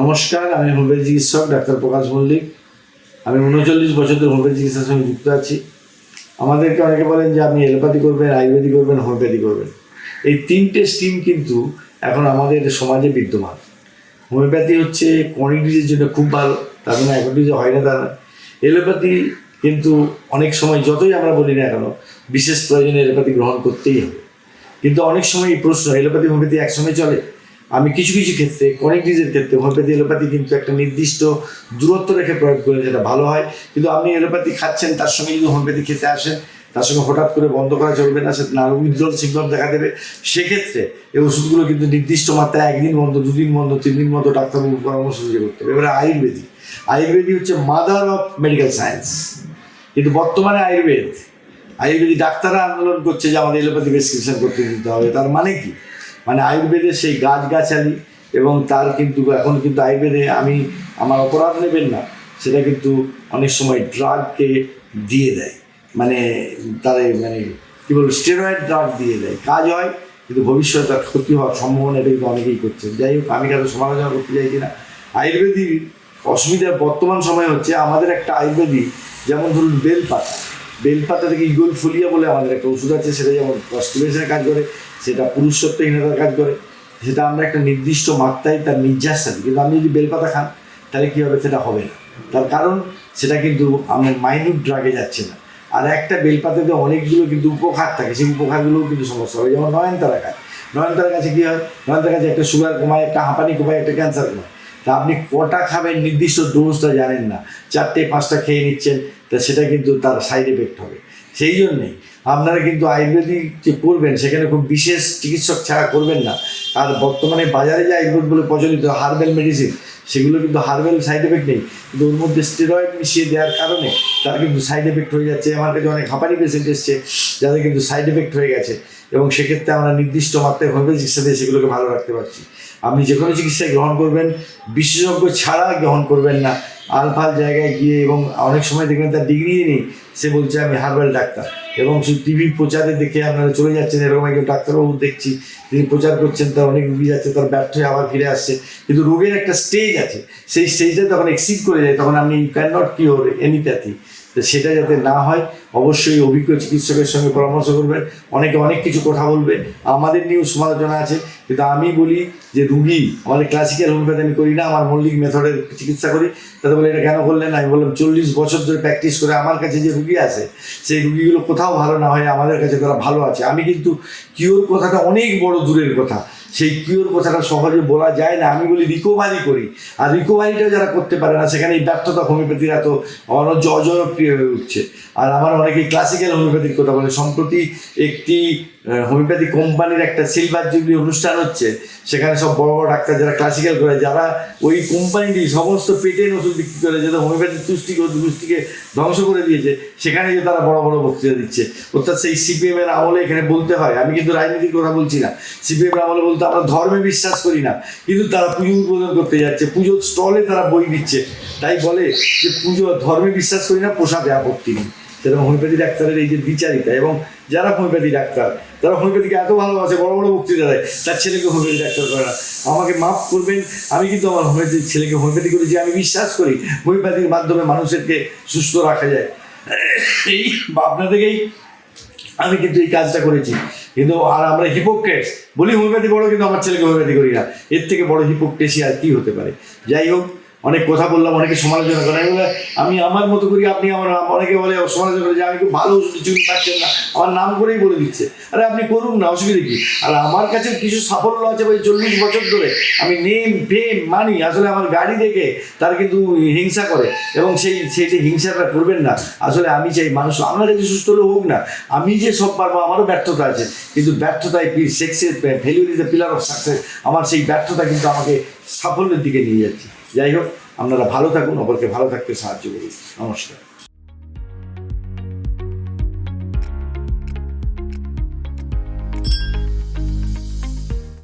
নমস্কার, আমি হোমিওপ্যাথি চিকিৎসক ডাক্তার প্রকাশ মল্লিক। আমি উনচল্লিশ বছর ধরে চিকিৎসার সঙ্গে যুক্ত আছি। আমাদেরকে অনেকে বলেন যে আপনি এলোপ্যাথি করবেন, আয়ুর্বেদিক করবেন, হোমিওপ্যাথি করবেন। এই তিনটে স্টিম কিন্তু এখন আমাদের সমাজে বিদ্যমান। হোমিওপ্যাথি হচ্ছে ক্রনিক ডিজিজের জন্য খুব ভালো, তার জন্য এখন ডিজিজ হয় না তা নয়। এলোপ্যাথি কিন্তু অনেক সময় যতই আমরা বলি না কেন, বিশেষ প্রয়োজনে এলোপ্যাথি গ্রহণ করতেই হবে। কিন্তু অনেক সময় এই প্রশ্ন এলোপ্যাথি হোমিওপ্যাথি একসঙ্গে চলে? আমি কিছু কিছু ক্ষেত্রে কনেক ডিজের ক্ষেত্রে হোমিওপ্যাথি এলোপ্যাথি কিন্তু একটা নির্দিষ্ট দূরত্ব রেখে প্রয়োগ করে যেটা ভালো হয়। কিন্তু আপনি এলোপ্যাথি খাচ্ছেন, তার সঙ্গে যদি হোমিওপ্যাথি খেতে আসেন, তার সঙ্গে হঠাৎ করে বন্ধ করা চলবে না, সেটা নানা উইথড্রল সিমটম দেখা দেবে। সেক্ষেত্রে এই ওষুধগুলো কিন্তু নির্দিষ্ট মাত্রায় একদিন বন্ধ, দুদিন বন্ধ তিন দিন বন্ধ ডাক্তারবাবু পরামর্শ দিয়ে করতে হবে। এবারে আয়ুর্বেদিক। আয়ুর্বেদিক হচ্ছে মাদার অফ মেডিকেল সায়েন্স কিন্তু বর্তমানে আয়ুর্বেদ, আয়ুর্বেদিক ডাক্তাররা আন্দোলন করছে যে আমাদের এলোপ্যাথি প্রেসক্রিপশন করতে দিতে হবে। তার মানে কি? মানে আয়ুর্বেদের সেই গাছগাছালি এবং তার কিন্তু এখন কিন্তু আয়ুর্বেদে আমি, আমার অপরাধ নেবেন না, সেটা কিন্তু অনেক সময় ড্রাগকে দিয়ে দেয়। মানে তার মানে কী বলব, স্টেরয়েড ড্রাগ দিয়ে দেয়। কাজ হয়, কিন্তু ভবিষ্যতে তার ক্ষতি হওয়ার সম্ভাবনা এটা কিন্তু অনেকেই করছে। যাই হোক, আমি কারও সমালোচনা করতে চাইছি না আয়ুর্বেদিক অসুবিধা বর্তমান সময় হচ্ছে আমাদের একটা আয়ুর্বেদিক যেমন ধরুন বেলপাতা বেলপাতা থেকে ইগল ফুলিয়া বলে আমাদের একটা ওষুধ আছে, সেটা যেমন কনস্টিপেশনের কাজ করে, সেটা পুরুষ পুরুষত্বহীনতার কাজ করে, সেটা আমরা একটা নির্দিষ্ট মাত্রায় তার নির্যাস থাকি। কিন্তু আপনি যদি বেলপাতা খান, তাহলে কী হবে? সেটা হবে না। তার কারণ, সেটা কিন্তু আপনার মাইনিউট ড্রাগে যাচ্ছে না। আর একটা বেলপাতাতে অনেকগুলো কিন্তু উপকার থাকে, সেই উপকারগুলোও কিন্তু সমস্যা হবে যেমন নয়নতারা খায় নয়নতারার কাছে কী হয়? নয়নতার কাছে একটা সুগার কমায়, একটা হাঁপানি কমায়, একটা ক্যান্সার কমায়। তা আপনি কটা খাবেন নির্দিষ্ট ডোজটা জানেন না। চারটে, পাঁচটা খেয়ে নিচ্ছেন, তা সেটা কিন্তু তার সাইড এফেক্ট হবে। সেই জন্যেই আপনারা কিন্তু আয়ুর্বেদিক যে করবেন, সেখানে খুব বিশেষ চিকিৎসক ছাড়া করবেন না। আর বর্তমানে বাজারে যে আয়ুর্বেদ বলে প্রচলিত হার্বেল মেডিসিন, সেগুলো কিন্তু হার্বেল সাইড এফেক্ট নেই। কিন্তু ওর মধ্যে স্টেরয়েড মিশিয়ে দেওয়ার কারণে তার কিন্তু সাইড এফেক্ট হয়ে যাচ্ছে। আমার কাছে অনেক হাঁপানি পেশেন্ট এসছে, যাদের কিন্তু সাইড এফেক্ট হয়ে গেছে। এবং সেক্ষেত্রে আমরা নির্দিষ্ট মাত্রায় হোমিওপ্যাথি চিকিৎসা দিয়ে সেগুলোকে ভালো রাখতে পারছি। আপনি যে কোনো চিকিৎসায় গ্রহণ করবেন, বিশেষজ্ঞ ছাড়া গ্রহণ করবেন না। আলফাল জায়গায় গিয়ে এবং অনেক সময় দেখবেন তার ডিগ্রি নেই, সে বলছে, আমি হার্বাল ডাক্তার। এবং টিভি প্রচারে দেখে আপনারা চলে যাচ্ছেন, এরকম একজন ডাক্তারবাবু দেখছি, তিনি প্রচার করছেন, তার অনেক রুগী যাচ্ছে তার ব্যর্থ হয়ে আবার ফিরে আসছে। কিন্তু রোগের একটা স্টেজ আছে, সেই স্টেজটা তখন এক্সিড করে যায়, তখন আপনি you can not cure empathy তো সেটা যাতে না হয় অবশ্যই অভিজ্ঞ চিকিৎসকের সঙ্গে পরামর্শ করবেন। অনেকে অনেক কিছু কথা বলবে। আমাদের নিয়েও সমালোচনা আছে। কিন্তু আমি বলি যে, রুগী, আমাদের ক্লাসিক্যাল হোমিওপ্যাথি আমি করি না, আমার মল্লিক মেথডের চিকিৎসা করি। তাদের বলে, এটা কেন করলেন? আমি বললাম, চল্লিশ বছর ধরে প্র্যাকটিস করে আমার কাছে যে রুগী আছে, সেই রুগীগুলো কোথাও ভালো না হয় আমাদের কাছে তারা ভালো আছে। আমি কিন্তু কিওর কথাটা অনেক বড় দূরের কথা। সেই কিওর কথাটা সহজে বলা যায় না। আমি বলি রিকোভারি করি। আর রিকোভারিটাও যারা করতে পারে না, সেখানে এই ব্যর্থতা হোমিওপ্যাথিরা এত অনজ অজনপ্রিয় হয়ে উঠছে। আর আমার অনেকেই ক্লাসিক্যাল হোমিওপ্যাথির কথা বলে, সম্প্রতি একটি হোমিওপ্যাথি কোম্পানির একটা সিলভার জুবলি অনুষ্ঠান হচ্ছে। সেখানে সব বড় বড় ডাক্তার যারা ক্লাসিক্যাল করে, যারা ওই কোম্পানিটি সমস্ত পেটের ওষুধ বিক্রি করে যেটা হোমিওপ্যাথি তুষ্টি দুষ্টিকে ধ্বংস করে দিয়েছে, সেখানে যে তারা বড় বড় বক্তৃতা দিচ্ছে। অর্থাৎ সেই সিপিএম এর আমলে এখানে বলতে হয়, আমি কিন্তু রাজনীতির কথা বলছি না। সিপিএম এর আমলে বলতে আমরা ধর্মে বিশ্বাস করি না, কিন্তু তারা পুজো উদ্বোধন করতে যাচ্ছে, পুজোর স্টলে তারা বই দিচ্ছে। তাই বলে যে পুজো ধর্মে বিশ্বাস করি না পোষাতে আপত্তি নেই। সেরকম হোমিওপ্যাথি ডাক্তারের এই যে বিচারিতা এবং যারা হোমিওপ্যাথি ডাক্তার, তারা হোমিওপ্যাথিকে এত ভালোবাসে, বড় বড় বক্তৃতা দেয়, তার ছেলেকে হোমিওপ্যাথি ডাক্তার করে না। আমাকে মাফ করবেন, আমি কিন্তু আমার হোমিওপ্যাথি ছেলেকে হোমিওপ্যাথি করেছি, আমি বিশ্বাস করি হোমিওপ্যাথির মাধ্যমে মানুষেরকে সুস্থ রাখা যায়। এই ভাবনা থেকেই আমি কিন্তু এই কাজটা করেছি। কিন্তু আর আমরা হিপোক্রেটস বলি হোমিওপ্যাথি বড়, কিন্তু আমার ছেলেকে হোমিওপ্যাথি করি না। এর থেকে বড় হিপোক্রেসি আর কি হতে পারে? যাই হোক অনেক কথা বললাম, অনেকে সমালোচনা করে। আমি আমার মতো করি, আপনি আমার অনেকে বলে, সমালোচনা করে যে, আমি খুব ভালো দিচ্ছি পাচ্ছেন না। আমার নাম করেই বলে দিচ্ছে। আরে, আপনি করুন না, অসুবিধা কি? আর আমার কাছে কিছু সাফল্য আছে ভাই, চল্লিশ বছর ধরে। আমি নেম, ফেম মানি, আসলে আমার গাড়ি দেখে তারা কিন্তু হিংসা করে। এবং সেই সেই যে হিংসাটা করবেন না, আসলে আমি চাই মানুষ আমার কাছে সুস্থ হলে হোক না। আমি যে সব পারব, আমারও ব্যর্থতা আছে। কিন্তু ব্যর্থতায় সেক্সের failure is the pillar of success. আমার সেই ব্যর্থতা কিন্তু আমাকে সাফল্যের দিকে নিয়ে যাচ্ছে। যাই হোক আপনারা ভালো থাকুন অপরকে ভালো থাকতে সাহায্য করুন। নমস্কার।